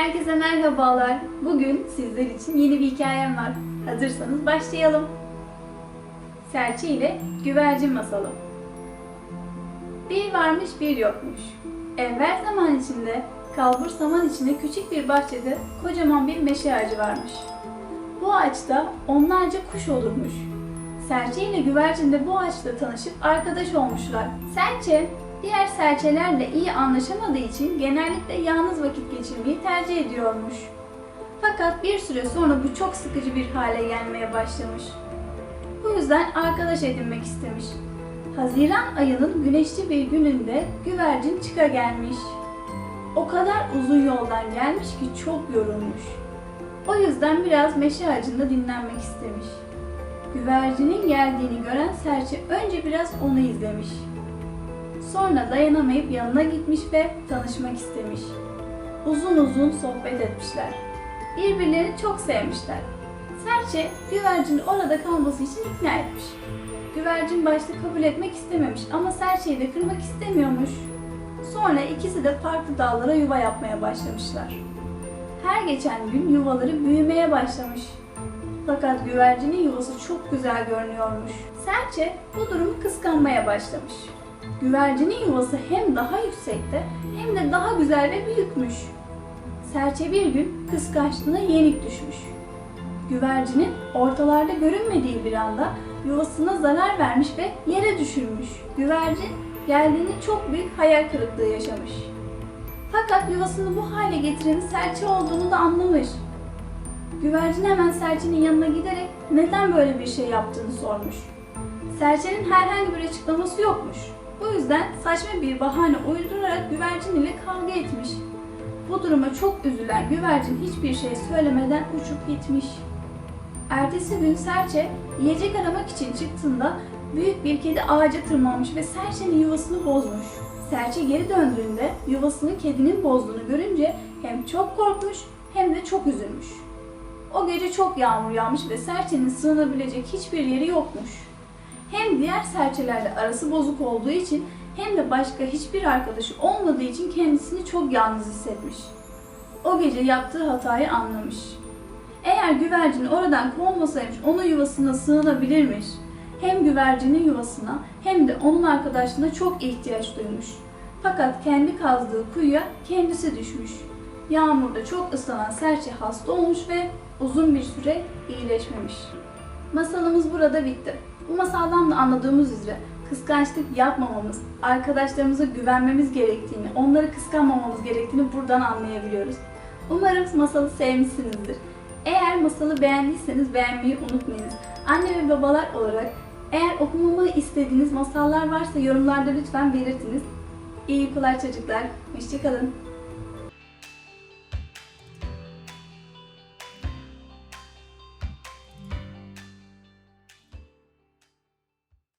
Herkese merhabalar. Bugün sizler için yeni bir hikayem var. Hazırsanız başlayalım. Serçe ile Güvercin Masalı Bir varmış bir yokmuş. Evvel zaman içinde, kalbur saman içinde küçük bir bahçede kocaman bir meşe ağacı varmış. Bu ağaçta onlarca kuş olurmuş. Serçe ile güvercin de bu ağaçta tanışıp arkadaş olmuşlar. Serçe, diğer serçelerle iyi anlaşamadığı için genellikle yalnız vakit geçirmeyi tercih ediyormuş. Fakat bir süre sonra bu çok sıkıcı bir hale gelmeye başlamış. Bu yüzden arkadaş edinmek istemiş. Haziran ayının güneşli bir gününde güvercin çıka gelmiş. O kadar uzun yoldan gelmiş ki çok yorulmuş. O yüzden biraz meşe ağacında dinlenmek istemiş. Güvercinin geldiğini gören serçe önce biraz onu izlemiş. Sonra dayanamayıp yanına gitmiş ve tanışmak istemiş. Uzun uzun sohbet etmişler. Birbirlerini çok sevmişler. Serçe güvercini orada kalması için ikna etmiş. Güvercin başta kabul etmek istememiş ama serçeyi de kırmak istemiyormuş. Sonra ikisi de farklı dallara yuva yapmaya başlamışlar. Her geçen gün yuvaları büyümeye başlamış. Fakat güvercinin yuvası çok güzel görünüyormuş. Serçe bu durumu kıskanmaya başlamış. Güvercinin yuvası hem daha yüksekte hem de daha güzel ve büyükmüş. Serçe bir gün kıskançlığına yenik düşmüş. Güvercinin ortalarda görünmediği bir anda yuvasına zarar vermiş ve yere düşürmüş. Güvercin geldiğini çok büyük hayal kırıklığı yaşamış. Fakat yuvasını bu hale getirenin serçe olduğunu da anlamış. Güvercin hemen serçenin yanına giderek neden böyle bir şey yaptığını sormuş. Serçenin herhangi bir açıklaması yokmuş. Bu yüzden saçma bir bahane uydurarak güvercin ile kavga etmiş. Bu duruma çok üzülen güvercin hiçbir şey söylemeden uçup gitmiş. Ertesi gün serçe yiyecek aramak için çıktığında büyük bir kedi ağaca tırmanmış ve serçenin yuvasını bozmuş. Serçe geri döndüğünde yuvasını kedinin bozduğunu görünce hem çok korkmuş hem de çok üzülmüş. O gece çok yağmur yağmış ve serçenin sığınabilecek hiçbir yeri yokmuş. Hem diğer serçelerle arası bozuk olduğu için hem de başka hiçbir arkadaşı olmadığı için kendisini çok yalnız hissetmiş. O gece yaptığı hatayı anlamış. Eğer güvercin oradan kovmasaymış onun yuvasına sığınabilirmiş. Hem güvercinin yuvasına hem de onun arkadaşlığına çok ihtiyaç duymuş. Fakat kendi kazdığı kuyuya kendisi düşmüş. Yağmurda çok ıslanan serçe hasta olmuş ve uzun bir süre iyileşmemiş. Masalımız burada bitti. Bu masaldan da anladığımız üzere kıskançlık yapmamamız, arkadaşlarımıza güvenmemiz gerektiğini, onları kıskanmamamız gerektiğini buradan anlayabiliyoruz. Umarım masalı sevmişsinizdir. Eğer masalı beğendiyseniz beğenmeyi unutmayınız. Anne ve babalar olarak eğer okumamı istediğiniz masallar varsa yorumlarda lütfen belirtiniz. İyi uykular çocuklar. Hoşçakalın.